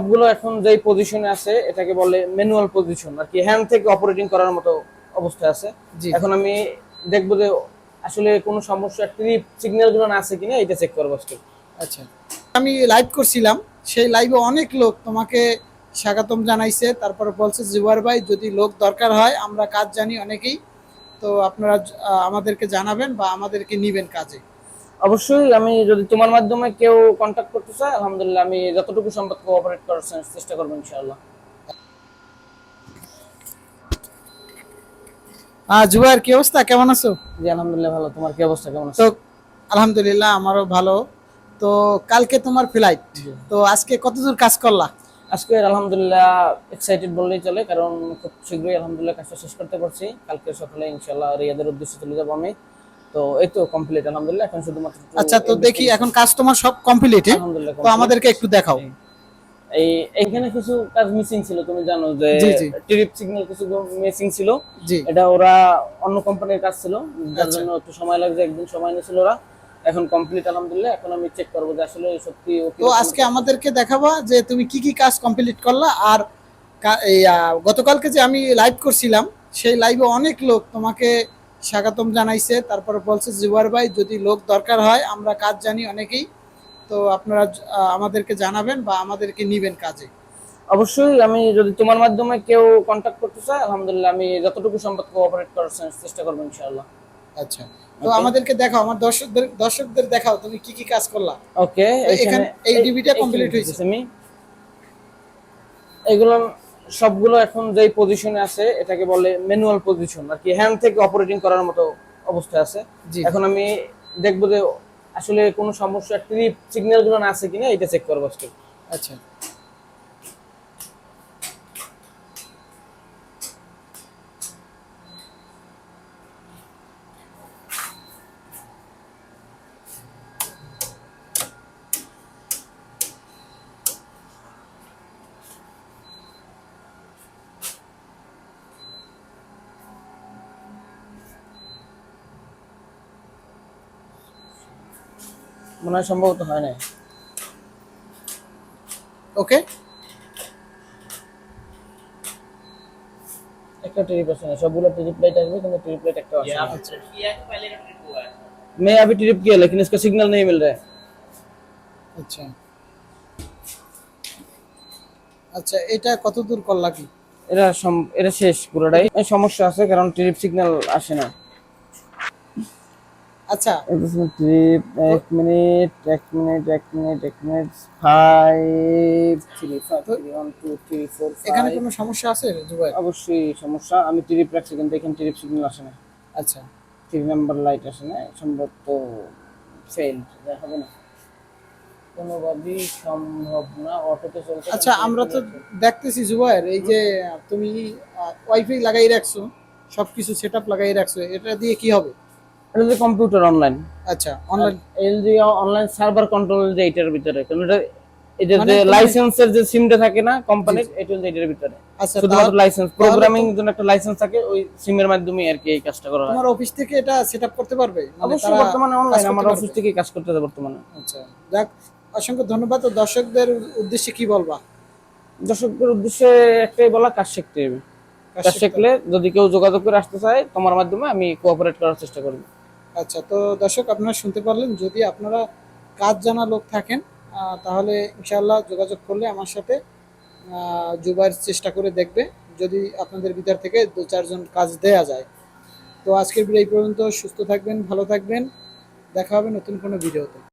সবগুলো এখন যেই পজিশনে আছে এটাকে বলে ম্যানুয়াল পজিশন আর কি হ্যান্ড থেকে অপারেটিং করার মতো অবস্থায় আছে। এখন আমি দেখব যে আসলে কোনো সমস্যা ট্রিপ সিগন্যালগুলো আছে কিনা এটা চেক করব আজকে। আচ্ছা। আমি লাইভ করছিলাম সেই লাইভে অনেক লোক তোমাকে স্বাগতম জানাইছে তারপরে বলছে জুবার ভাই যদি লোক দরকার হয় আমরা কাজ জানি অনেকেই তো আপনারা আমাদেরকে জানাবেন বা আমাদেরকে নিবেন কাজে। অবশ্যই আমি যদি তোমার মাধ্যমে কেউ কন্ট্যাক্ট করতে চায় আলহামদুলিল্লাহ আমি যতটুকু সম্ভব কোঅপারেট করার চেষ্টা করব ইনশাআল্লাহ। আহ জুবাইর কি অবস্থা? কেমন আছো? জি আলহামদুলিল্লাহ ভালো। তোমার কি অবস্থা? কেমন আছে? তো আলহামদুলিল্লাহ আমারও ভালো। তো কালকে তোমার ফ্লাইট তো আজকে কতদূর কাজ করলা? আজকে আলহামদুলিল্লাহ এক্সাইটেড বললেই চলে কারণ খুব শীঘ্রই আলহামদুলিল্লাহ কাজটা শেষ করতে পারছি। কালকে সকালে ইনশাআল্লাহ রিয়াদের উদ্দেশ্যে চলে যাব আমি। তো এই তো কমপ্লিট আলহামদুলিল্লাহ এখন শুধুমাত্র আচ্ছা তো দেখি এখন কাজ তোমার সব কমপ্লিট তো আমাদেরকে একটু দেখাও। এই এইখানে কিছু কাজ মিসিং ছিল তুমি জানো যে। ট্রিপ সিগন্যাল কিছু মিসিং ছিল। এটা ওরা অন্য কোম্পানির কাজ ছিল যার আচ্ছা। জন্য একটু সময় লাগছে একদিন সময় নিয়েছিল ওরা। এখন কমপ্লিট আলহামদুলিল্লাহ এখন আমি চেক করব যে আসলে সত্যি তো আজকে আমাদেরকে দেখাবা যে তুমি কি কি কাজ কমপ্লিট করলা আর গতকালকে যে আমি লাইভ করছিলাম সেই লাইভে অনেক লোক তোমাকে স্বাগতম জানাইছে তারপরে বলছে জুবার ভাই যদি লোক দরকার হয় আমরা কাজ জানি অনেকেই তো আপনারা আমাদেরকে জানাবেন বা আমাদেরকে নিবেন কাজে। অবশ্যই আমি যদি তোমার মাধ্যমে কেউ কন্ট্যাক্ট করতে চায় আলহামদুলিল্লাহ আমি যতটুকু সম্ভব কোঅপারেট করার চেষ্টা করব ইনশাআল্লাহ। আচ্ছা তো আমাদেরকে দেখাও আমার দর্শকদের দর্শকদের দেখাও তুমি কি কি কাজ করলা? ওকে এখানে এই ডিবিটা কমপ্লিট হয়েছে। আমি। এগুলো সবগুলো এখন যে পজিশনে আছে এটাকে বলে ম্যানুয়াল পজিশন আর কি হ্যান্ড থেকে অপারেটিং করার মতো অবস্থা আছে। এখন আমি দেখব যে আসলে কোনো সমস্যা ট্রিপ সিগন্যালগুলো না আছে কিনা এটা চেক করব আজকে। আচ্ছা। মনে হয় সম্ভবত হয় না ওকে একটা ট্রিপ আছে না সবগুলো ট্রিপ লাইট আসবে কিন্তু ट्रिप लाइट একটা আসে ना किया तो पहले का ट्रिप हुआ है मैं अभी ट्रिप किया लेकिन इसका सिग्नल नहीं मिल रहा है আচ্ছা আচ্ছা এটা কত দূর করলা কি এটা সম- এটা শেষ পুরোটাই এই সমস্যা আছে কারণ ট্রিপ সিগন্যাল আসে না আচ্ছা। ট্রিপ এক মিনিট এক মিনিট এক মিনিট এক minute five three five one two three four এখানে কোনো সমস্যা আছে জুবাই অবশ্যই সমস্যা। আমি ট্রিপ রাখছি কিন্তু এখানে ট্রিপ সিগন্যাল আসে না। আচ্ছা। থ্রি নাম্বার লাইট আসে না সম্ভবত ফেল হবে না। কোনোভাবেই সম্ভব না অটোতে চলতে আচ্ছা আমরা তো দেখতেছি জুবাইর এই যে তুমি ওয়াইফাই লাগাই রাখছো সবকিছু সেটআপ লাগাই রাখছো এটা দিয়ে কি হবে? এটা যে কম্পিউটার অনলাইন আচ্ছা online LG online server control যে এটার ভিতরে কারণ এটা এটা মানে যে লাইসেন্সের যে সিমটা থাকে না কোম্পানির এটা হচ্ছে এটার ভিতরে। আচ্ছা শুধুমাত্র লাইসেন্স প্রোগ্রামিং জন্য একটা লাইসেন্স থাকে ওই সিমের মাধ্যমে আর কি এই কাজটা করা হয়। তোমার অফিস থেকে এটা সেটআপ করতে পারবে? মানে অবশ্যই তারা বর্তমানে অনলাইন আমার অফিস থেকে কাজ করতে হবে বর্তমানে। আচ্ছা যাক অসংখ্য ধন্যবাদ। তো দর্শকদের উদ্দেশ্যে কি বলবা? দর্শকদের উদ্দেশ্যে একটাই বলা কাজ শিখতে হবে। কাজ শিখলে যদি কেউ যোগাযোগ করে আসতে চায় তোমার মাধ্যমে আমি কোঅপারেট করার চেষ্টা করব। আচ্ছা তো দর্শক, আপনারা শুনতে পারলেন, যদি আপনারা কাজ জানা লোক থাকেন তাহলে ইনশাল্লাহ যোগাযোগ করলে আমার সাথে যোগার চেষ্টা করে দেখবে, যদি আপনাদের ভিতর থেকে দু চারজন কাজ দেয়া যায়। তো আজকের ভিডিও এই পর্যন্ত, সুস্থ থাকবেন, ভালো থাকবেন, দেখা হবে নতুন কোনো ভিডিওতে।